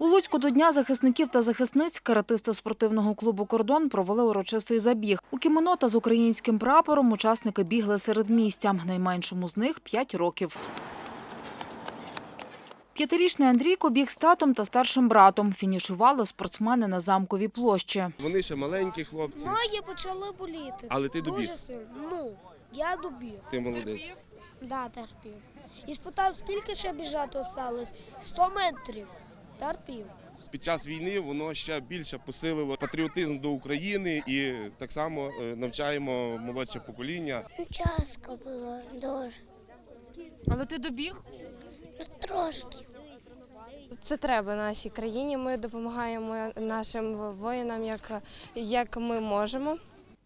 У Луцьку до Дня захисників та захисниць каратисти спортивного клубу «Кордон» провели урочистий забіг. У кімоно та з українським прапором учасники бігли серед містя. Найменшому з них – 5 років. П'ятирічний Андрійко біг з татом та старшим братом. Фінішували спортсмени на замковій площі. Вони ще маленькі хлопці, Ноги почали боліти. але ти добіг. Дуже сильно. Ну, я добіг. Ти молодець. Да, терпів. І спитав, скільки ще біжати осталось? 100 метрів. Терпів. Під час війни воно ще більше посилило патріотизм до України і так само е, навчаємо молодше покоління. Часто було дуже. Але ти добіг? Трошки. Це треба нашій країні. Ми допомагаємо нашим воїнам як, як ми можемо.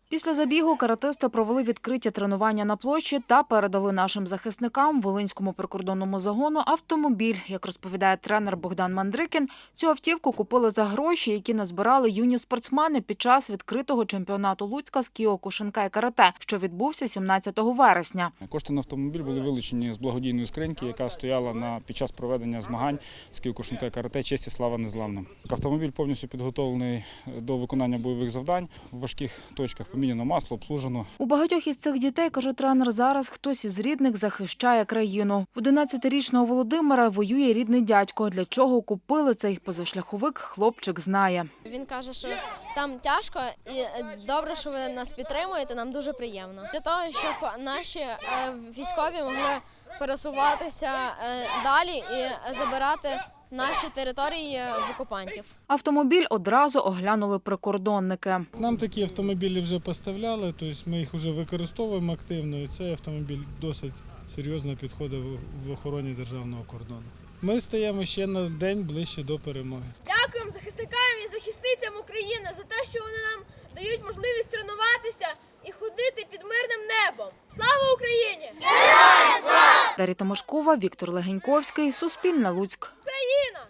Після забігу каратисти провели відкриті тренування на площі та передали нашим захисникам Волинському прикордонному загону автомобіль. Як розповідає тренер Богдан Мандрикін, цю автівку купили за гроші, які назбирали юні спортсмени під час відкритого чемпіонату Луцька з кіокушинка і карате, що відбувся 17 вересня. Кошти на автомобіль були вилучені з благодійної скриньки, яка стояла на під час проведення змагань з Київкушенка карате честь і слава незламним. Автомобіль повністю підготовлений до виконання бойових завдань в важких точках. Поміняно масло, обслужено. У багатьох із цих дітей, каже тренер, зараз хтось із рідних захищає країну. У 11-річного Володимира воює рідний дядько. Для чого купили цей позашляховик, хлопчик знає. Він каже, що там тяжко, і добре, що ви нас підтримуєте. Нам дуже приємно для того, щоб наші е, військові могли пересуватися е, далі і забирати наші території в окупантів. Автомобіль одразу оглянули прикордонники. Нам такі автомобілі вже поставляли, тобто ми їх вже використовуємо активно, і цей автомобіль досить серйозно підходить в- охороні державного кордону. Ми стаємо ще на день ближче до перемоги. Дякуємо захисникам і захисницям України за те, що вони нам дають можливість тренуватися і ходити під мирним небом. Слава Україні! Дар'я Тимошкова, Віктор Легеньковський, Суспільне Луцьк. Україна!